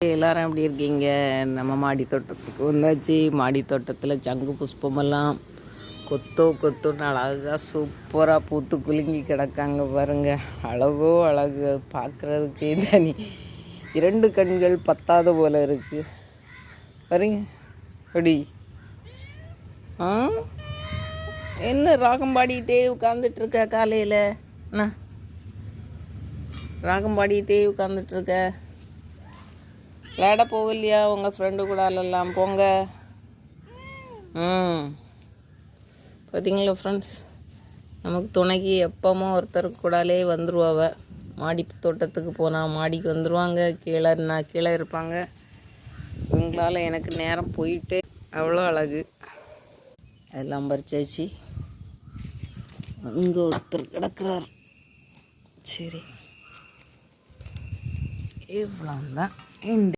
எல்லாரும் எப்படி இருக்கீங்க? நம்ம மாடி தோட்டத்துக்கு வந்தாச்சு. மாடி தோட்டத்தில் சங்கு புஷ்பமெல்லாம் கொத்தோ கொத்தோன்னு அழகாக சூப்பராக பூத்து குலுங்கி கிடக்காங்க பாருங்க. அழகோ அழகு. பார்க்குறதுக்கே தனி. இரண்டு கண்கள் பத்தாத போல இருக்குது பாருங்க. அப்படி ஆ? என்ன ராகம் பாடிக்கிட்டே உட்காந்துட்டுருக்க காலையில்? என்ன ராகம் பாடிக்கிட்டே உட்காந்துட்ருக்க விளையாட போகலையா? உங்கள் ஃப்ரெண்டு கூட எல்லாம் போங்க. ம். பார்த்தீங்களா ஃப்ரெண்ட்ஸ் நமக்கு துணைக்கு எப்பவும் ஒருத்தர் கூடாலே வந்துருவாவ மாடி தோட்டத்துக்கு போனால் மாடிக்கு வந்துடுவாங்க கீழே நான் கீழே இருப்பாங்க. இவங்களால் எனக்கு நேரம் போயிட்டு அவ்வளோ அழகு. எல்லாம் பறிச்சாச்சு. அங்கே ஒருத்தர் கிடக்குறார். சரி. இவ்வளோ தான். இந்த